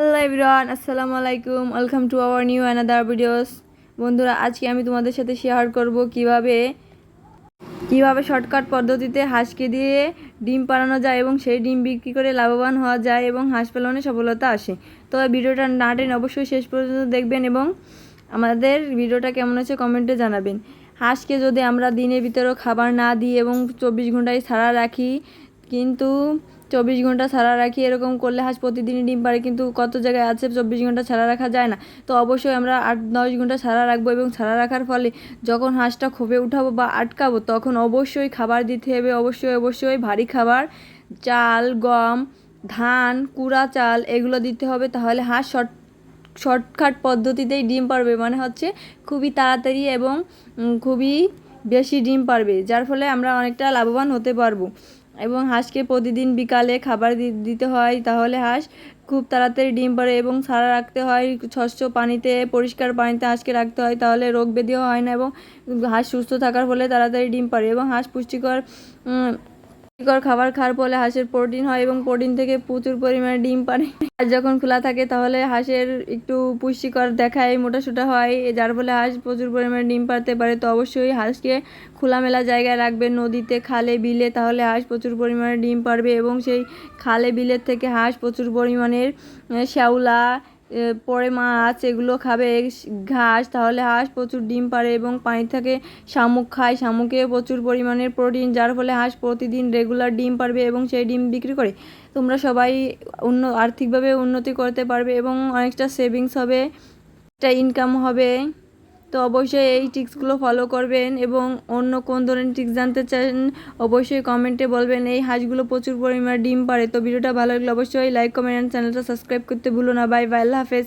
Hello everyone, আসসালামু আলাইকুম। Welcome to our new another videos বন্ধুরা, আজকে আমি তোমাদের সাথে শেয়ার করব কীভাবে কীভাবে শর্টকাট পদ্ধতিতে হাঁসকে দিয়ে ডিম পাড়ানো যায় এবং সেই ডিম বিক্রি করে লাভবান হওয়া যায় এবং হাঁস পালনে সফলতা আসে। তো ভিডিওটা না টেনে অবশ্যই শেষ পর্যন্ত দেখবেন এবং আমাদের ভিডিওটা কেমন হচ্ছে কমেন্টে জানাবেন। হাঁসকে যদি আমরা দিনের ভিতরেও খাবার না দিই এবং চব্বিশ ঘন্টায় ছাড়া রাখি, কিন্তু চব্বিশ ঘণ্টা ছাড়া রাখি, এরকম করলে হাঁস প্রতিদিনই ডিম পারে কিন্তু কত জায়গায় আছে চব্বিশ ঘণ্টা ছাড়া রাখা যায় না। তো অবশ্যই আমরা আট, দশ ঘণ্টা ছাড়া রাখব এবং ছাড়া রাখার ফলে যখন হাঁসটা খোপে উঠাবো বা আটকাবো, তখন অবশ্যই খাবার দিতে হবে। অবশ্যই অবশ্যই ভারী খাবার, চাল, গম, ধান, কুড়া চাল, এগুলো দিতে হবে। তাহলে হাঁস শর্ট শর্টকাট পদ্ধতিতেই ডিম পারবে মানে হচ্ছে খুবই তাড়াতাড়ি এবং খুবই বেশি ডিম পারবে যার ফলে আমরা অনেকটা লাভবান হতে পারব। এবং হাঁসকে প্রতিদিন বিকালে খাবার দিতে হয়, তাহলে হাঁস খুব তাড়াতাড়ি ডিম পারে এবং সারা রাখতে হয়। স্বচ্ছ পানিতে, পরিষ্কার পানিতে হাঁসকে রাখতে হয়, তাহলে রোগ ব্যাধিও হয় না এবং হাঁস সুস্থ থাকার ফলে তাড়াতাড়ি ডিম পারে এবং হাঁস পুষ্টিকর পুষ্টিকর খাবার খাওয়ার ফলে হাঁসের প্রোটিন হয় এবং প্রোটিন থেকে প্রচুর পরিমাণে ডিম পারে হাঁস যখন খোলা থাকে তাহলে হাঁসের একটু পুষ্টিকর দেখায়, মোটাসোটা হয়। যার ফলে হাঁস প্রচুর পরিমাণে ডিম পারতে পারে। তো অবশ্যই হাঁসকে খোলামেলা জায়গায় রাখবেন। নদীতে, খালে, বিলে তাহলে হাঁস প্রচুর পরিমাণে ডিম পারবে এবং সেই খালে, বিলের থেকে হাঁস প্রচুর পরিমাণের শ্যাওলা পরে মাছ, এগুলো খাবে, ঘাস, তাহলে হাঁস প্রচুর ডিম পারে এবং পানি থাকে শামুক খায়। শামুকে প্রচুর পরিমাণের প্রোটিন, যার ফলে হাঁস প্রতিদিন রেগুলার ডিম পারবে এবং সেই ডিম বিক্রি করে তোমরা সবাই উন্ন, আর্থিকভাবে উন্নতি করতে পারবে এবং অনেকটা সেভিংস হবে, একটা ইনকাম হবে। তো অবশ্যই এই টিপসগুলো ফলো করবেন এবং অন্য কোন ধরনের টিপস জানতে চান, অবশ্যই কমেন্টে বলবেন। এই হাঁসগুলো প্রচুর পরিমাণে ডিম পারে তো ভিডিওটা ভালো লাগলে অবশ্যই লাইক কমেন্ট চ্যানেলটা সাবস্ক্রাইব করতে ভুলো না। বাই বাই আল্লাহ হাফেজ।